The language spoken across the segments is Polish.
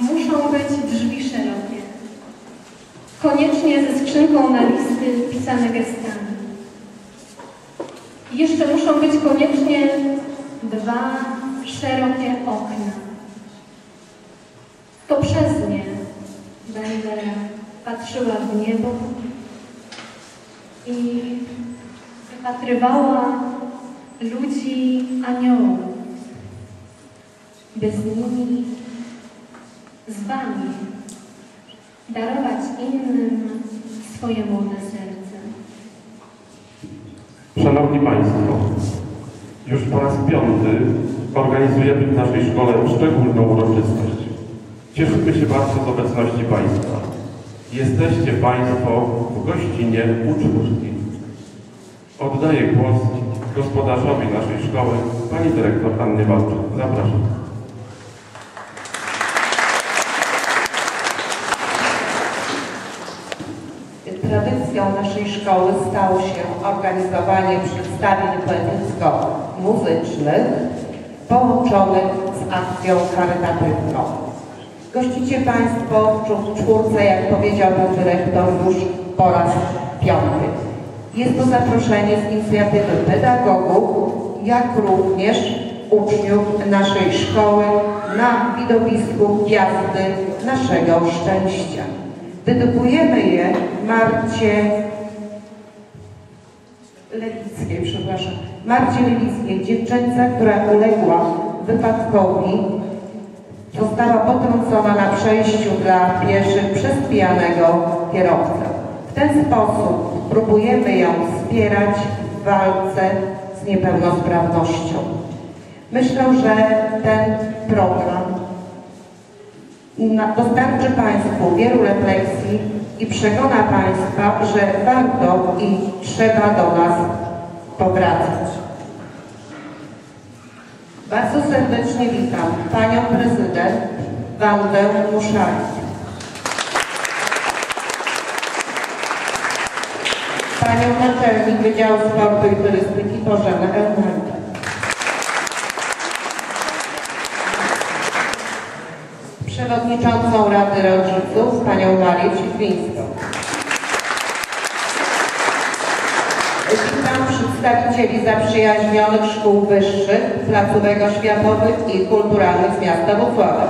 Muszą być drzwi szerokie. Koniecznie ze skrzynką na listy pisane gestami. Jeszcze muszą być koniecznie dwa szerokie okna. To przez nie będę patrzyła w niebo i wypatrywała ludzi aniołów, by z Wami darować innym swoje młode serce. Szanowni Państwo, już po raz piąty organizujemy w naszej szkole szczególną uroczystość. Cieszymy się bardzo z obecności Państwa. Jesteście Państwo w gościnie uczniówki. Oddaję głos gospodarzowi naszej szkoły, Pani Dyrektor Annie Walczuk. Zapraszam. Naszej szkoły stało się organizowanie przedstawień poetycko-muzycznych połączonych z akcją charytatywną. Gościcie Państwo w czwórce, jak powiedział pan dyrektor, już po raz piąty. Jest to zaproszenie z inicjatywy pedagogów, jak również uczniów naszej szkoły na widowisku Gwiazdy Naszego Szczęścia. Dedykujemy je Marcie Lewickiej, przepraszam, Marcie Lewickiej, dziewczynce, która uległa wypadkowi, została potrącona na przejściu dla pieszych przez pijanego kierowcę. W ten sposób próbujemy ją wspierać w walce z niepełnosprawnością. Myślę, że ten program dostarczy Państwu wielu refleksji i przekona Państwa, że warto i trzeba do nas powracać. Bardzo serdecznie witam Panią Prezydent Wandę Muszak. Panią Naczelnik Wydziału Sportu i Turystyki Bożenę Elnatę. Przewodniczącą Rady Rodziców, Panią Marię Citwińską. Witam przedstawicieli zaprzyjaźnionych szkół wyższych, placówek oświatowych i kulturalnych z miasta Wrocławia.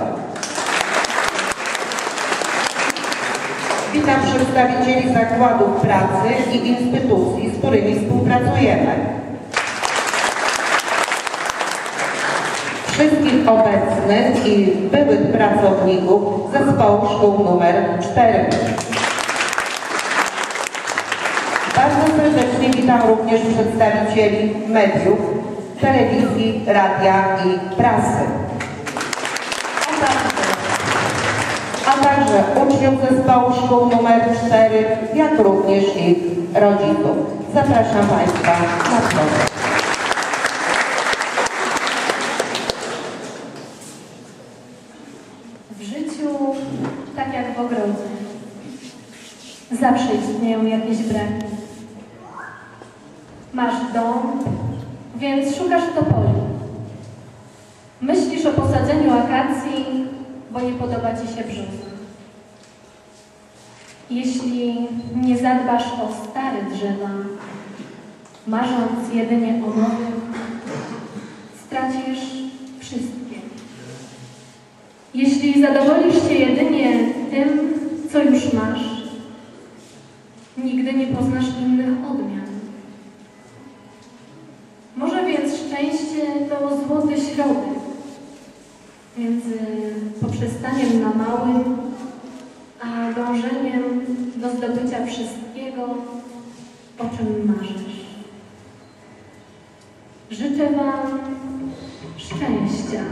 Witam przedstawicieli zakładów pracy i instytucji, z którymi współpracujemy. Wszystkich obecnych i byłych pracowników zespołu szkół numer 4. Bardzo serdecznie witam również przedstawicieli mediów, telewizji, radia i prasy. A także, uczniów zespołu szkół numer 4, jak również ich rodziców. Zapraszam Państwa na proszę. Tak jak w ogrodzie, zawsze istnieją jakieś braki. Masz dom, więc szukasz topoli. Myślisz o posadzeniu akacji, bo nie podoba Ci się brzuch. Jeśli nie zadbasz o stare drzewa, marząc jedynie o nowych, stracisz wszystkie. Jeśli zadowolisz się jedynie tym, co już masz, nigdy nie poznasz innych odmian. Może więc szczęście to złoty środek między poprzestaniem na małym, a dążeniem do zdobycia wszystkiego, o czym marzysz. Życzę Wam szczęścia.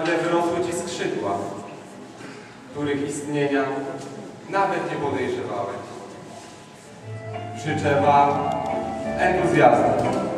Nagle wyrosły Ci skrzydła, których istnienia nawet nie podejrzewałeś. Życzę Wam entuzjazmu.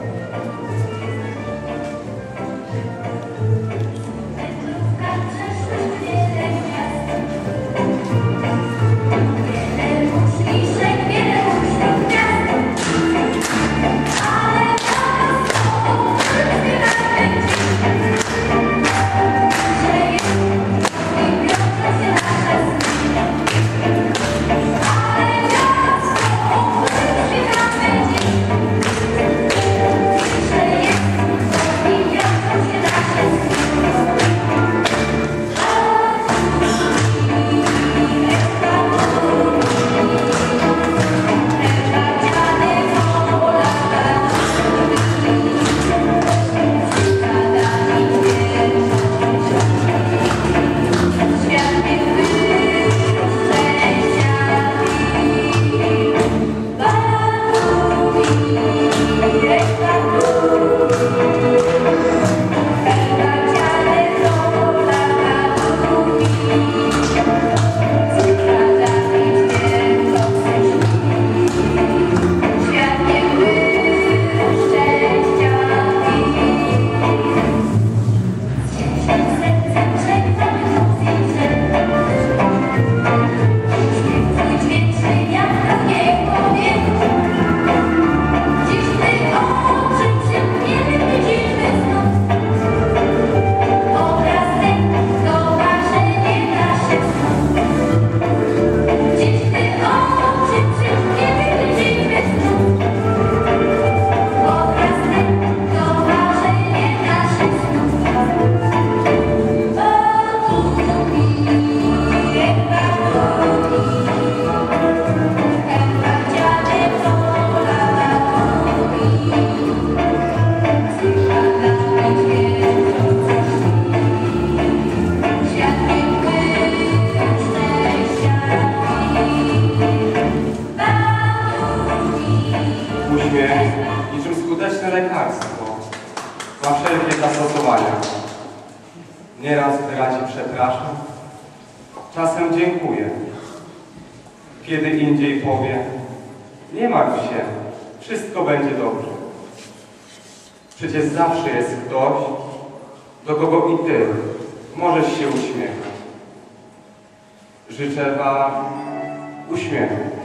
Zastosowania. Nieraz wyrazi przepraszam, czasem dziękuję. Kiedy indziej powie, nie martw się, wszystko będzie dobrze. Przecież zawsze jest ktoś, do kogo i ty możesz się uśmiechać. Życzę Wam uśmiechu.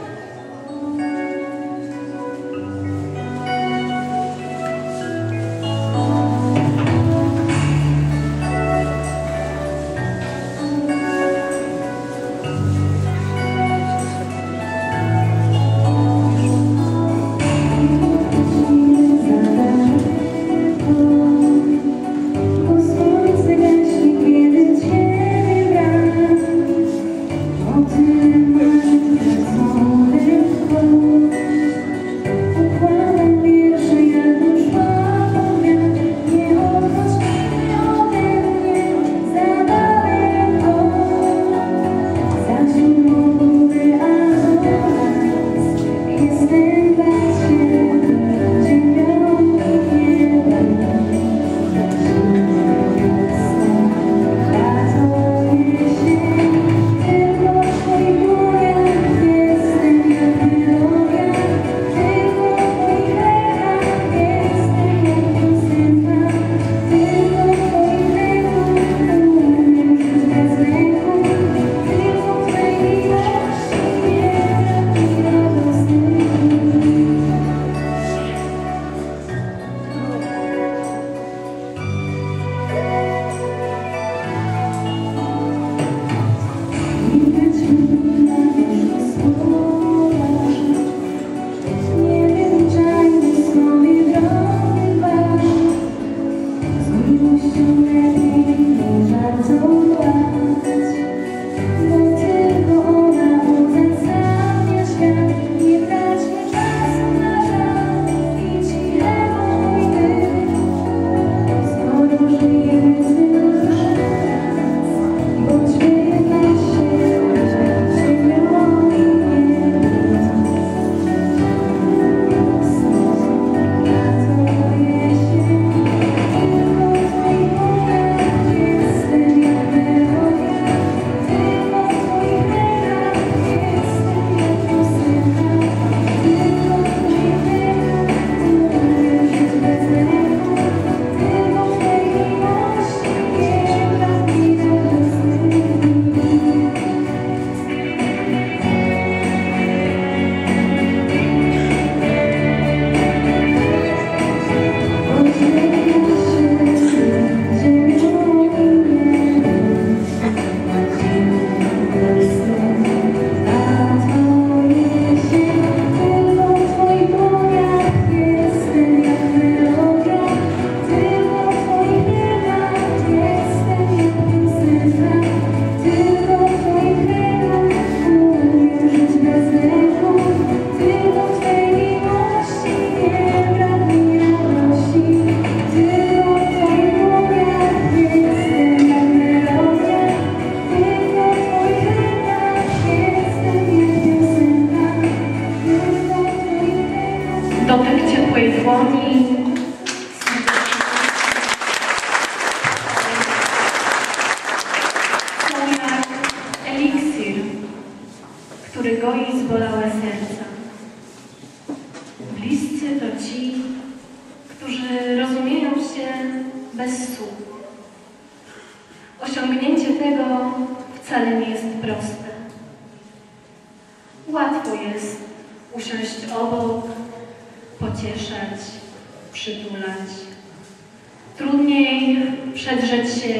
Przedrzeć się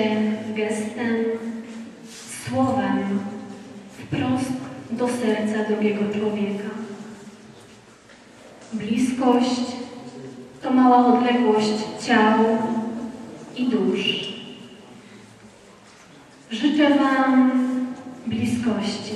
gestem, słowem wprost do serca drugiego człowieka. Bliskość to mała odległość ciał i dusz. Życzę Wam bliskości,